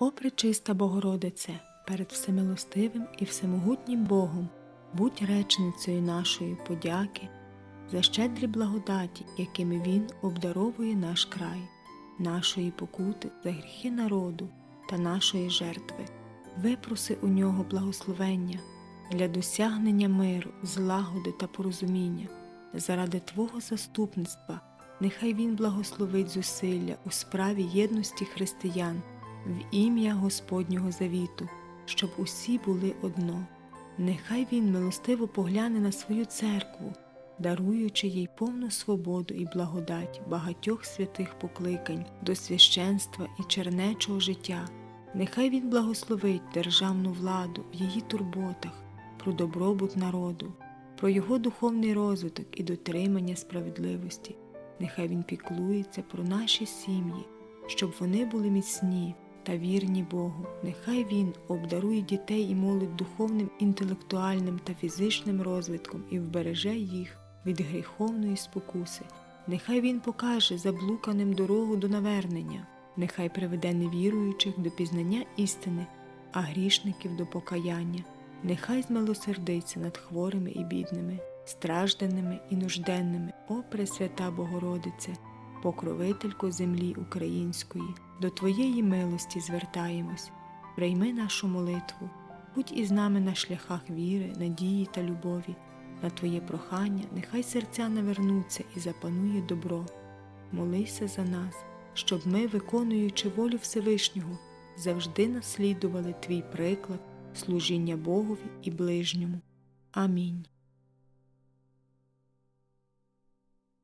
О пречиста Богородице, перед всемилостивим і всемогутнім Богом, будь речницею нашої подяки за щедрі благодаті, якими Він обдаровує наш край, нашої покути за гріхи народу та нашої жертви. Випроси у нього благословення для досягнення миру, злагоди та порозуміння, заради Твого заступництва. Нехай Він благословить зусилля у справі єдності християн в ім'я Господнього завіту, щоб усі були одно. Нехай Він милостиво погляне на свою церкву, даруючи їй повну свободу і благодать багатьох святих покликань до священства і чернечого життя. Нехай Він благословить державну владу в її турботах про добробут народу, про його духовний розвиток і дотримання справедливості. Нехай Він піклується про наші сім'ї, щоб вони були міцні та вірні Богу. Нехай Він обдарує дітей і молодь духовним, інтелектуальним та фізичним розвитком і вбереже їх від гріховної спокуси. Нехай Він покаже заблуканим дорогу до навернення, нехай приведе невіруючих до пізнання істини, а грішників до покаяння. Нехай змилосердиться над хворими і бідними, стражданими і нужденними, о Пресвята Богородице, покровителько землі української, до Твоєї милості звертаємось, прийми нашу молитву, будь із нами на шляхах віри, надії та любові. На Твоє прохання нехай серця навернуться і запанує добро. Молися за нас, щоб ми, виконуючи волю Всевишнього, завжди наслідували Твій приклад служіння Богові і ближньому. Амінь.